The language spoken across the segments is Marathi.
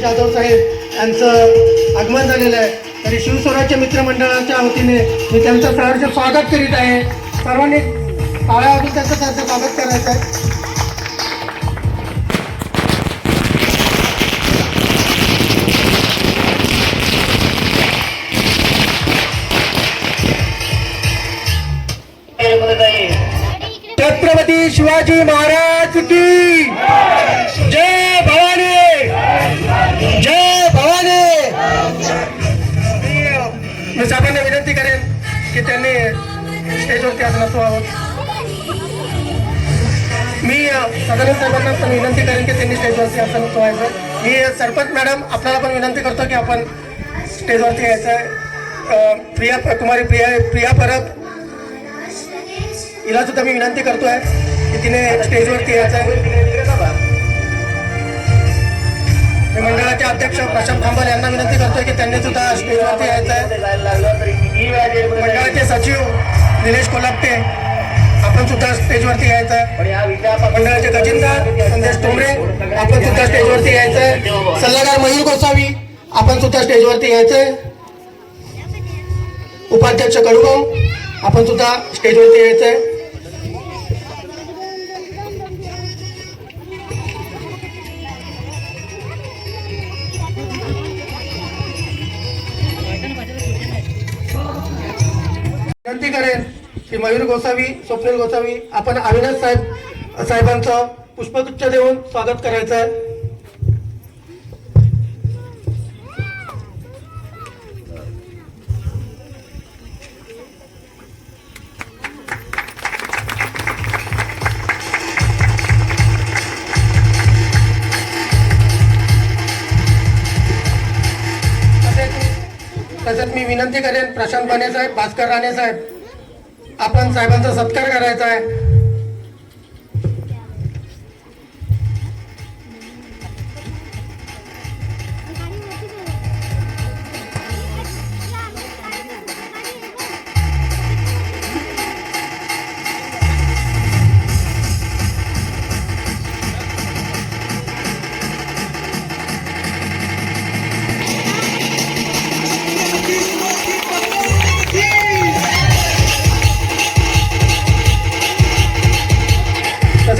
जाधव साहेब यांचं आगमन झालेलं आहे. तरी शिवस्वराज्य मित्रमंडळाच्या वतीने मी त्यांचं सहर्ष स्वागत करीत आहे. सर्वांनी टाळ्या वाजून त्यांचं सहर्ष स्वागत करायचं आहे. छत्रपती शिवाजी महाराज. विनंती करेन की त्यांनी स्टेजवरती आज नसवावं मी अ, साहेबांना पण विनंती करेन की त्यांनी स्टेजवरती असं नसवायचं मी सरपंच मॅडम आपल्याला पण विनंती करतो की आपण स्टेजवरती यायचं प्रिया कुमारी प्रिया प्रिया परब हिला सुद्धा मी विनंती करतोय की तिने स्टेजवरती यायचं आहे. मी मंडळाचे अध्यक्ष प्रशांत खांबल यांना विनंती करतोय की त्यांनी सुद्धा स्टेजवरती यायचं आहे मंडळाचे सचिव निलेश कोलापटे आपण सुद्धा स्टेजवरती यायचं. आहे मंडळाचे गजिंदर संदेश तोमरे आपण सुद्धा स्टेजवरती यायचं. आहे सल्लागार मयूर गोसावी आपण सुद्धा स्टेजवरती यायचं. आहे उपाध्यक्ष कडुगम आपण सुद्धा स्टेजवरती यायचं. आहे विनंती करेन की मयूर गोसावी स्वप्नील गोसावी आपण अविनाश साहेब साहेबांचं पुष्पगुच्छ देऊन स्वागत करायचं आहे तसेच मी विनंती करेन प्रशांत बाणे साहेब भास्कर राणे साहेब आपण साहेबांचा सत्कार करायचा आहे.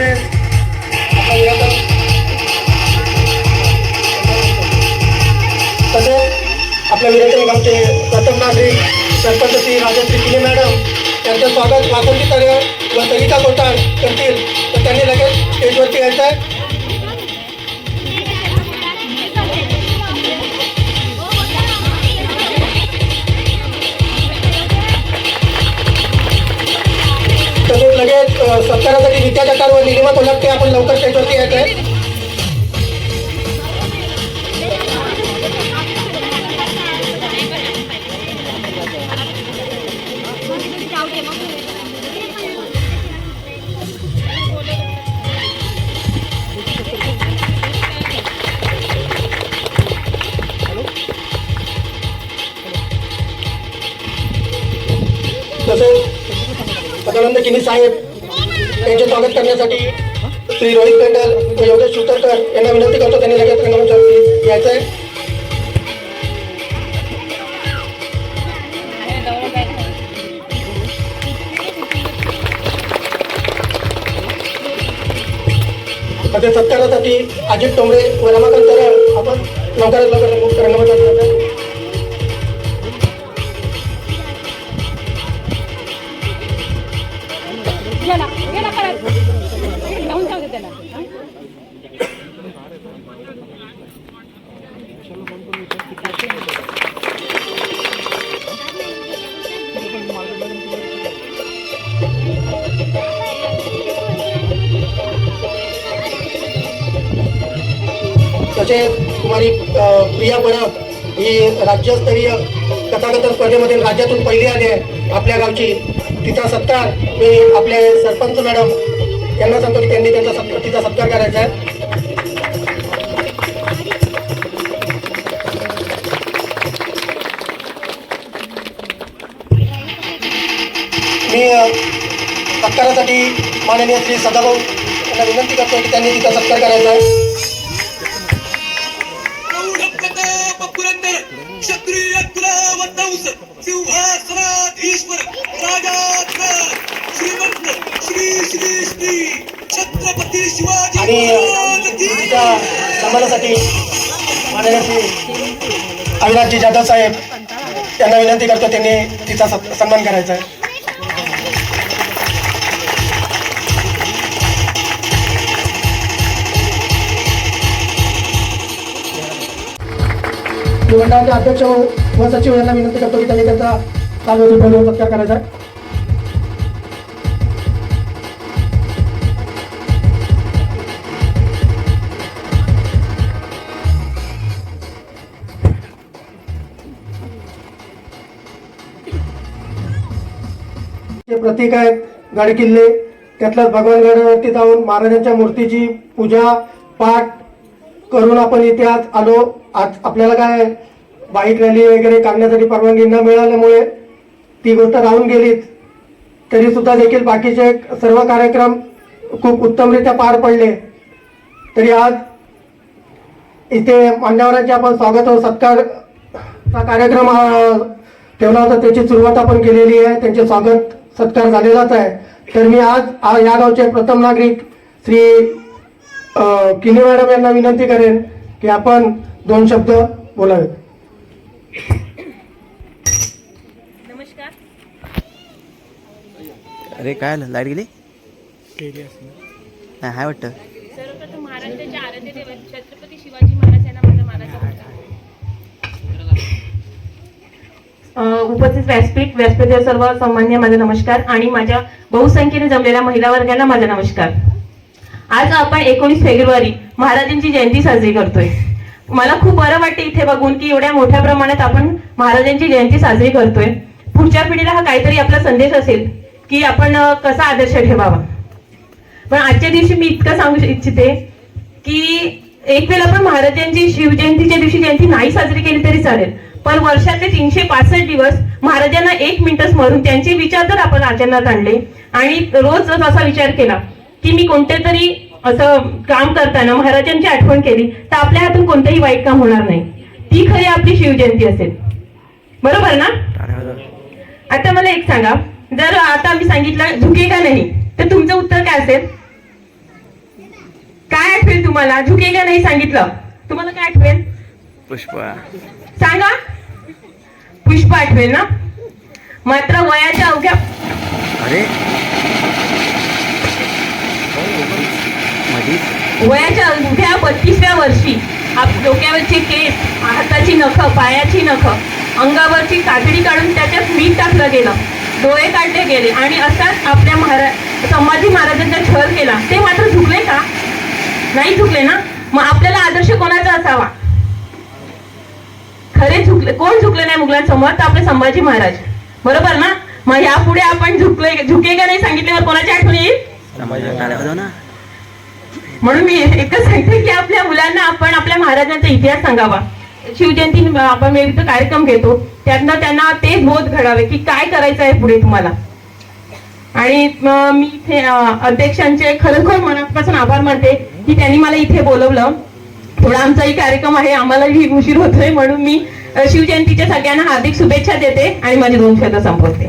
तसेच तसेच आपल्या विरोधक आमचे प्रथम नागरिक सरपंच श्री राजश्री किने मॅडम त्यांचं स्वागत वासंती तळेकर व सरिता कोटाळ करतील. तर त्यांनी लगेच स्टेजवरती यायचं आहे लगेच अ, सत्कारासाठी नित्या जटार व निलिमा कोल्हापटे आपण लवकर स्टेजवरती येत आहे साहेब यांचे स्वागत करण्यासाठी श्री रोहित पेंडल व योगेश सुतरकर यांना विनंती करतो त्यांनी लगेच रंगमंचावरती यायचं आहे सत्कारासाठी अजित टोंबरे व रमाकांत तरळ आपण लवकरात लवकर रंगमंचावरती तसेच कुमारी प्रिया परब ही राज्यस्तरीय कथाकथन स्पर्धेमध्ये राज्यातून पहिली आली आहे आपल्या गावची. तिचा सत्कार मी आपले सरपंच मॅडम यांना सांगतो की त्यांनी त्यांचा सत्कार तिचा सत्कार करायचा आहे. मी सत्कारासाठी माननीय श्री सदाभाऊ यांना विनंती करतो की त्यांनी तिचा सत्कार करायचा आहे. सिंहासनाधीश्वर श्रीमंत श्री श्री श्री छत्रपती शिवाजी आणि अविनाशजी जाधव साहेब त्यांना विनंती करतो त्यांनी तिचा सन्मान करायचा आहे. निवडणुकीचे अध्यक्ष व सचिव यांना विनंती करतो की त्यांनी त्यांचा चालू सत्कार करायचा आहे. जे प्रतीक आहेत गडकिल्ले भगवान भगवानगडावरती जाऊन महाराजांच्या मूर्तीची पूजा पाठ करून आपण इथे आज आलो. आज आपल्याला काय बाईक रॅली वगैरे काढण्यासाठी परवानगी न मिळाल्यामुळे ती गोष्ट राहून गेलीच. तरी सुद्धा देखील बाकीचे सर्व कार्यक्रम खूप उत्तमरित्या पार पडले. तरी आज इथे मान्यवरांचे आपण स्वागत व सत्कारचा कार्यक्रम ठेवला होता. त्याची सुरुवात आपण केलेली आहे. त्यांचे स्वागत सत्कार झालेलाच आहे. तर मी आज या गावचे प्रथम नागरिक श्री किने मॅडम यांना विनंती करेन की आपण दोन शब्द बोलावेत. नमस्कार. अरे काय आलं? लाइट गेली? नाही हाय वाटतं. सर्वप्रथम महाराष्ट्राच्या आराध्य दैवत छत्रपती शिवाजी महाराज यांना माझा मानाचा मुलगा उपस्थित व्यासपीठ व्यासपीठावर सर्व सामान्य माझा नमस्कार. आणि माझ्या बहुसंख्येने जमलेल्या महिला वर्गांना माझा नमस्कार. आज आपण एकोणीस फेब्रुवारी महाराजांची जयंती साजरी करतोय. मला खूप बरं वाटतं इथे बघून की एवढ्या मोठ्या प्रमाणात आपण महाराजांची जयंती साजरी करतोय. पुढच्या पिढीला हा काहीतरी आपला संदेश असेल की आपण कसा आदर्श ठेवावा. पण आजच्या दिवशी मी इतकं सांगू इच्छिते की एक वेळ आपण महाराजांची शिवजयंतीच्या दिवशी जयंती नाही साजरी केली तरी चालेल. पण वर्षातले तीनशे पासष्ट दिवस महाराजांना एक मिनिट स्मरून त्यांचे विचार जर आपण आचरणात आणले. आणि रोज जर असा विचार केला की मी कोणते तरी असं काम करताना महाराजांची आठवण केली तर आपल्या हातून कोणतंही वाईट काम होणार नाही. ती खरी आपली शिवजयंती असेल. बरोबर ना. आता मला एक सांगा. जर आता मी सांगितलं झुके का नाही? तर तुमचं उत्तर काय असेल? काय आठवेल तुम्हाला? झुके का नाही सांगितलं? तुम्हाला काय आठवेल? पुष्पा. सांगा. पुष्प आठवेल ना? मात्र वयाच्या अवघ्या अरे वयाच्या अवघ्या बत्तीसव्या वर्षी. आप डोक्यावरचे केस हाताची नख पायाची नख. अंगावरची कातडी काढून त्याच्यात मीठ टाकलं गेलं. डोळे काढले गेले आणि असाच आपल्या महाराज संभाजी महाराजांचा छळ केला. ते मात्र झुकले का? नाही झुकले ना? मग आपल्याला आदर्श कोणाचा असावा? खरे झुकले कोण झुकले नाही मुघलांसमोर? तर आपले संभाजी महाराज. बरोबर ना? मग यापुढे आपण झुकले झुके का नाही सांगितल्यावर कोणाची आठवण येईल? म्हणून मी एकच सांगते की आपल्या मुलांना आपण आपल्या महाराजांचा इतिहास सांगावा. शिवजयंती आपण विविध कार्यक्रम घेतो. त्यातनं त्यांना ते बोध घडावे की काय करायचं आहे पुढे तुम्हाला. आणि मी इथे अध्यक्षांचे खरोखर मनापासून आभार मानते की त्यांनी मला इथे बोलवलं. थोडा आमचाही कार्यक्रम आहे आम्हालाही उशीर होतोय म्हणून मी शिवजयंतीच्या सगळ्यांना हार्दिक शुभेच्छा देते आणि माझे दोन शब्द संपवते.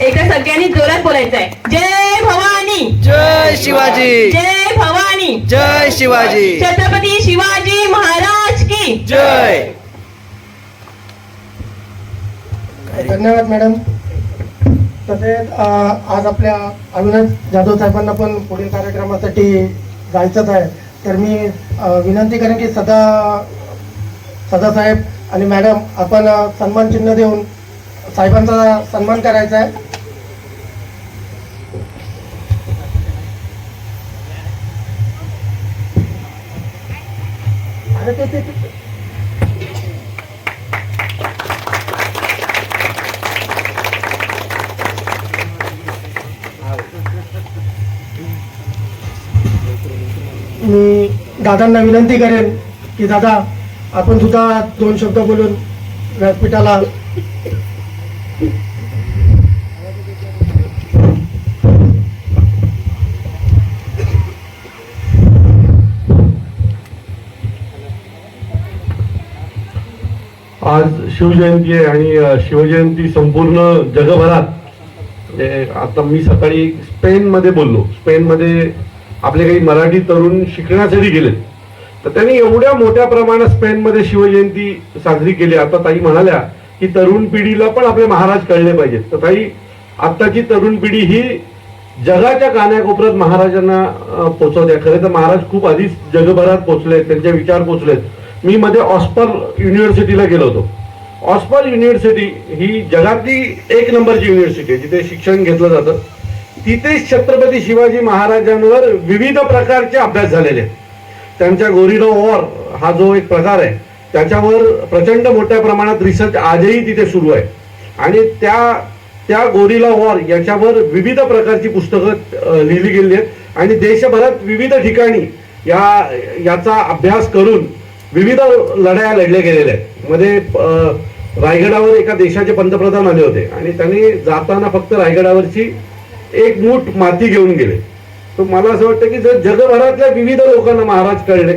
एका सगळ्यांनी जोरात बोलायचं आहे जय भवानी. जय शिवाजी. जय भवानी. जय शिवाजी. छत्रपती शिवाजी महाराज की. जय. धन्यवाद मॅडम तसेच आज आपल्या अविनाश जाधव साहेबांना पण पुढील कार्यक्रमासाठी जायचंच आहे. तर मी विनंती करेन की सदा सदासाहेब आणि मॅडम आपण सन्मान चिन्ह देऊन साहेबांचा सन्मान करायचा आहे. अरे ते- ते- ते- मी दादांना विनंती करेन की दादा आपण सुद्धा दोन शब्द बोलून व्यासपीठाला आज शिवजयंती आहे आणि शिवजयंती संपूर्ण जगभरात म्हणजे आता मी सकाळी स्पेनमध्ये बोललो. स्पेनमध्ये आपले काही मराठी तरुण शिकण्यासाठी गेले तर त्यांनी एवढ्या मोठ्या प्रमाणात स्पेनमध्ये शिवजयंती साजरी केली. आता ताई म्हणाल्या की तरुण पिढीला पण आपले महाराज कळले पाहिजेत. तर ताई आत्ताची तरुण पिढी ही जगाच्या कान्याकोपऱ्यात महाराजांना पोचवते. खरं तर महाराज खूप आधीच जगभरात पोचले त्यांचे विचार पोचलेत. मी मध्ये ऑस्पर युनिव्हर्सिटीला गेलो होतो. ऑस्पॉल युनिव्हर्सिटी ही जगातली एक नंबरची युनिव्हर्सिटी आहे जिथे शिक्षण घेतलं जातं. तिथे छत्रपती शिवाजी महाराजांवर विविध प्रकारचे अभ्यास झालेले आहेत. त्यांच्या गोरिडो वॉर हा जो एक प्रकार आहे त्याच्यावर प्रचंड मोठ्या प्रमाणात रिसर्च आजही तिथे सुरू आहे. आणि त्या त्या गोरिला वॉर याच्यावर विविध प्रकारची पुस्तकं लिहिली गेली आहेत. आणि देशभरात विविध ठिकाणी या याचा अभ्यास करून विविध लढाया लढल्या गेलेल्या आहेत. मध्ये रायगडावर एका देशाचे पंतप्रधान आले होते आणि त्यांनी जाताना फक्त रायगडावरची एक मूठ माती घेऊन गेले. तर मला असं वाटतं की जर जगभरातल्या विविध लोकांना महाराज कळले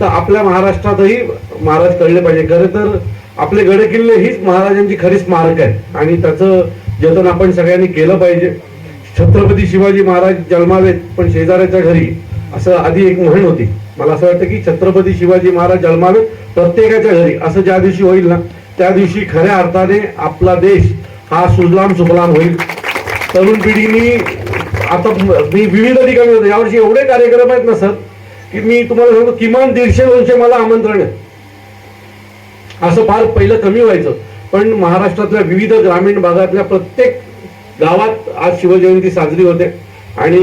तर आपल्या महाराष्ट्रातही महाराज कळले पाहिजे. खरं तर आपले गडकिल्ले हीच महाराजांची खरी स्मारक आहे आणि त्याचं जतन आपण सगळ्यांनी केलं पाहिजे. छत्रपती शिवाजी महाराज जन्मावेत पण शेजाऱ्याच्या घरी असं आधी एक म्हण होती. मला असं वाटतं की छत्रपती शिवाजी महाराज जन्मावेत प्रत्येकाच्या घरी असं ज्या दिवशी होईल ना त्या दिवशी खऱ्या अर्थाने आपला देश हा सुजलाम सुफलाम होईल. तरुण पिढीनी आता मी विविध ठिकाणी होतो. यावर्षी एवढे कार्यक्रम आहेत ना सर की मी तुम्हाला सांगतो किमान दीडशे दोनशे मला आमंत्रण आहे. असं फार पहिलं कमी व्हायचं. पण महाराष्ट्रातल्या विविध ग्रामीण भागातल्या प्रत्येक गावात आज शिवजयंती साजरी होते. आणि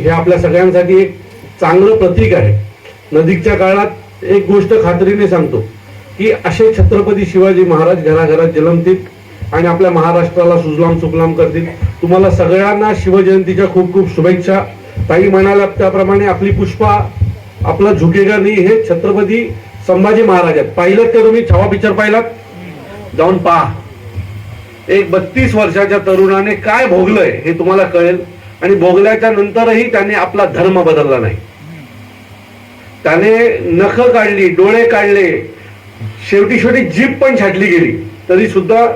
हे आपल्या सगळ्यांसाठी एक चांगलं प्रतीक आहे. नजीकच्या काळात एक गोष्ट खात्रीने सांगतो. की असे छत्रपती शिवाजी महाराज घराघरात जन्मतील आणि आपल्या महाराष्ट्राला सुजलाम सुफलाम करतील. तुम्हाला सगळ्यांना शिवजयंतीच्या खूप खूप शुभेच्छा. ताई म्हणाल्या त्याप्रमाणे आपली पुष्पा आपला झुकेगा नाही हे छत्रपती संभाजी महाराज आहेत. पाहिलं का तुम्ही? छावा पिक्चर पाहिलात? जाऊन पहा. एक बत्तीस वर्षाच्या तरुणाने काय भोगलंय हे तुम्हाला कळेल. आणि भोगल्याच्या नंतरही त्याने आपला धर्म बदलला नाही. त्याने नख काढली डोळे काढले. शेवटी शेवटी जीप पण छाटली गेली. तरी सुद्धा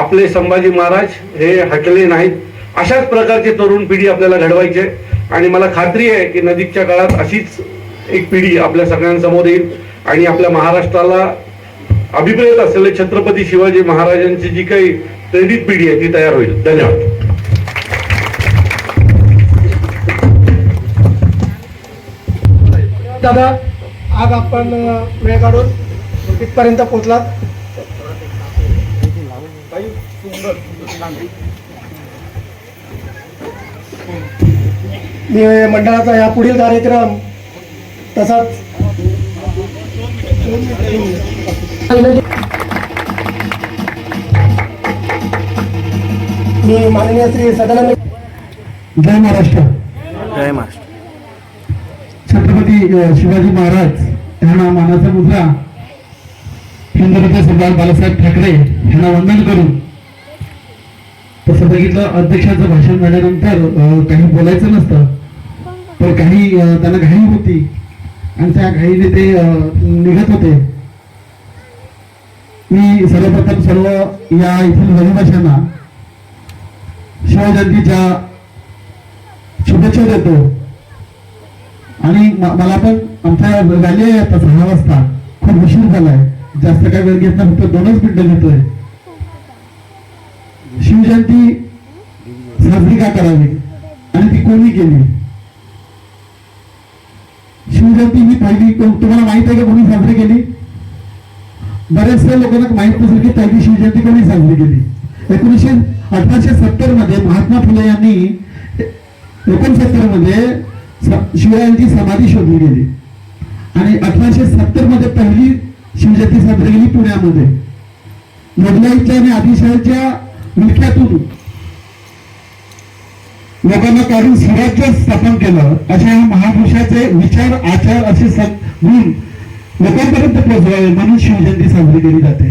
आपले संभाजी महाराज हे हटले नाहीत. अशाच प्रकारची तरुण पिढी आपल्याला घडवायचे. आणि मला खात्री आहे की नजीकच्या काळात अशीच एक पिढी आपल्या सगळ्यांसमोर येईल. आणि आपल्या महाराष्ट्राला अभिप्रेत असलेले छत्रपती शिवाजी महाराजांची जी काही प्रेरित पिढी आहे ती तयार होईल. धन्यवाद. दादा आज आपण वेळ काढून तिथपर्यंत पोहोचलात मी मंडळाचा या पुढील कार्यक्रम तसाच मी माननीय श्री सदानंद जय महाराष्ट्र. जय महाराष्ट्र. छत्रपती शिवाजी महाराज यांना मानाचा मुद्रा हिंदुत्व सरदार बाळासाहेब ठाकरे यांना वंदन करून तसं बघितलं अध्यक्षाचं भाषण झाल्यानंतर काही बोलायचं नसतं. पण काही त्यांना घाई होती आणि त्या घाईने ते निघत होते. मी सर्वप्रथम सर्व या येथील रहिवाशांना शिवजयंतीच्या शुभेच्छा देतो. आणि मला पण आमच्या रॅली आहे आता सहा वाजता. खूप उशीर झालाय. जास्त काय वेळ घेत नाही फक्त दोनच मिनिटं घेतोय. शिवजयंती साजरी का करावी? आणि ती कोणी केली? शिवजयंती ही पहिली तुम्हाला माहीत आहे का कोणी साजरी केली? बऱ्याचशा लोकांना माहीत नसेल की पहिली शिवजयंती कोणी साजरी केली. एकोणीसशे अठराशे सत्तरमध्ये महात्मा फुले यांनी एकोणसत्तरमध्ये शिवरायांची समाधी शोधली गेली. आणि अठराशे सत्तरमध्ये पहिली शिवजती साजरी केली पुण्यामध्ये मोगलाईच्या आणि आदिशाहीच्या विळख्यातून लोकांना काढून स्वराज्य स्थापन केलं अशा या महापुरुषाचे विचार आचार असे सद गुण लोकांपर्यंत पोहोचवावे म्हणून शिवजयंती साजरी केली जाते.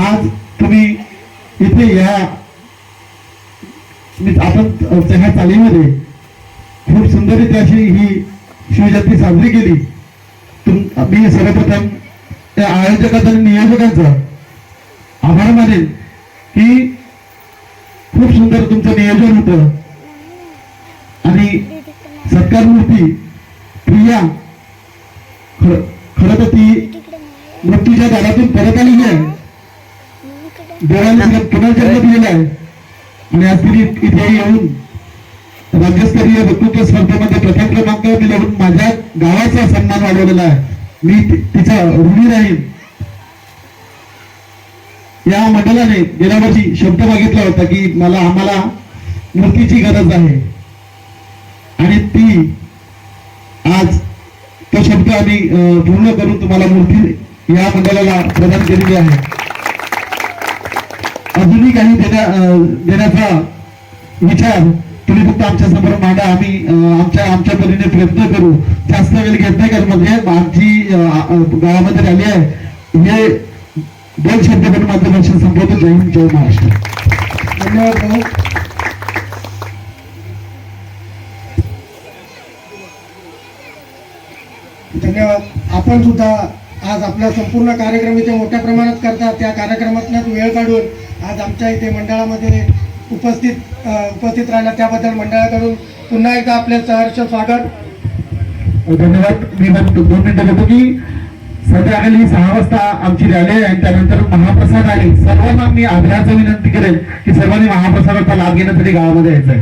आज तुम्ही इथे या. मी आपण ह्या चालीमध्ये खूप सुंदररीत्या अशी ही शिवजयंती साजरी केली. मी सर्वप्रथम त्या आयोजकाचा आणि नियोजकांचा आभार मानेन की खूप सुंदर तुमचं नियोजन होतं. आणि सत्कार मूर्ती प्रिया खर खरं तर ती मृत्यूच्या दारातून परत आलेली आहे. देवाने पुनर्जन्म दिलेला आहे. आणि आज तिने इथे येऊन राज्यस्तरीय वक्तृत्व स्पर्धेमध्ये प्रथम क्रमांक मिळवून माझ्या गावाचा सन्मान वाढवलेला आहे. मी तिचा ऋणी राहीन. या मंडळाने गेल्या वर्षी शब्द मागितला होता की मला आम्हाला मूर्तीची गरज आहे. आणि ती आज तो शब्द आम्ही पूर्ण करून तुम्हाला मूर्ती या मंडळाला प्रदान केलेली आहे. अजूनही काही देण्या अं, देण्याचा विचार तुम्ही फक्त आमच्यासमोर मांडा. आम्ही आमच्या आमच्या परीने प्रयत्न करू. जास्त वेळ घेत नाही कारण म्हणजे आमची गावामध्ये आली आहे. हे दोन शब्द पण माझं भाषण संपवतो. जय हिंद जय महाराष्ट्र. धन्यवाद धन्यवाद. आपण सुद्धा आज आपला संपूर्ण कार्यक्रम इथे मोठ्या प्रमाणात करतात त्या कार्यक्रमातून वेळ काढून आज आमच्या इथे मंडळामध्ये उपस्थित उपस्थित राहिला त्याबद्दल मंडळाकडून पुन्हा एकदा आपले सहर्ष स्वागत. धन्यवाद. मी दोन मिनिटं घेतो की संध्याकाळी सहा वाजता आमची रॅली आहे आणि त्यानंतर महाप्रसाद आहे. सर्वांना मी आग्रहाचं विनंती करेन की सर्वांनी महाप्रसादाचा लाभ घेण्यासाठी गावामध्ये यायचं आहे